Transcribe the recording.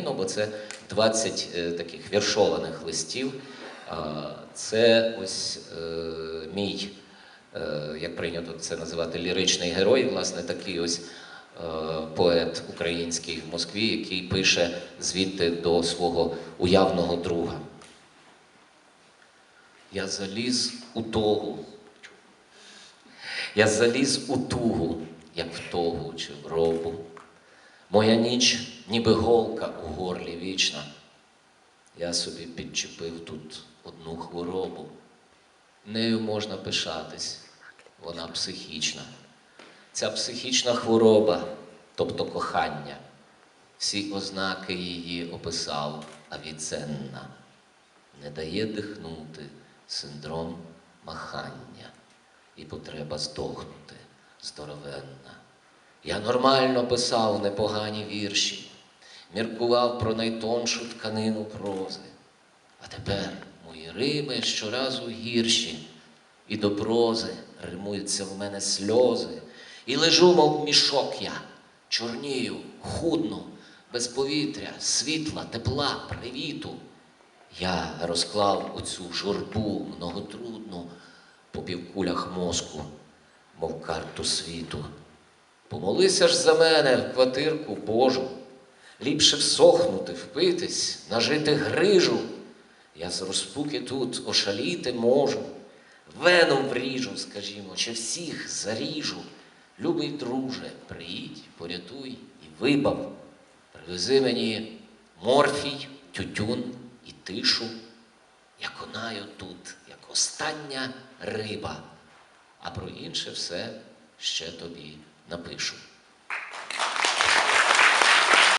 піаніно, бо це 20 е, таких віршованих листів. Це ось е, мій, е, як прийнято це називати, ліричний герой, власне, такий ось поет український в Москві, який пише звідти до свого уявного друга. Я заліз у тогу. Я заліз у тугу, як в тогу чи в робу. Моя ніч, ніби голка у горлі вічна. Я собі підчепив тут одну хворобу. Нею можна пишатись, вона психічна. Ця психічна хвороба, тобто кохання, всі ознаки її описав Авіценна. Не дає дихнути синдром махання і потреба здохнути здоровенна. Я нормально писав непогані вірші, міркував про найтоншу тканину прози. А тепер мої рими щоразу гірші, і до прози римуються в мене сльози, і лежу, мов мішок я, чорнію, худну, без повітря, світла, тепла, привіту. Я розклав оцю журбу многотрудну по півкулях мозку, мов карту світу. Помолися ж за мене в квартирку Божу, ліпше всохнути, впитись, нажити грижу. Я з розпуки тут ошаліти можу, веном вріжу, скажімо, чи всіх заріжу. Любий друже, приїдь, порятуй і вибав. Привези мені морфій, тютюн і тишу. Я конаю тут, як остання риба, а про інше все ще тобі напишу.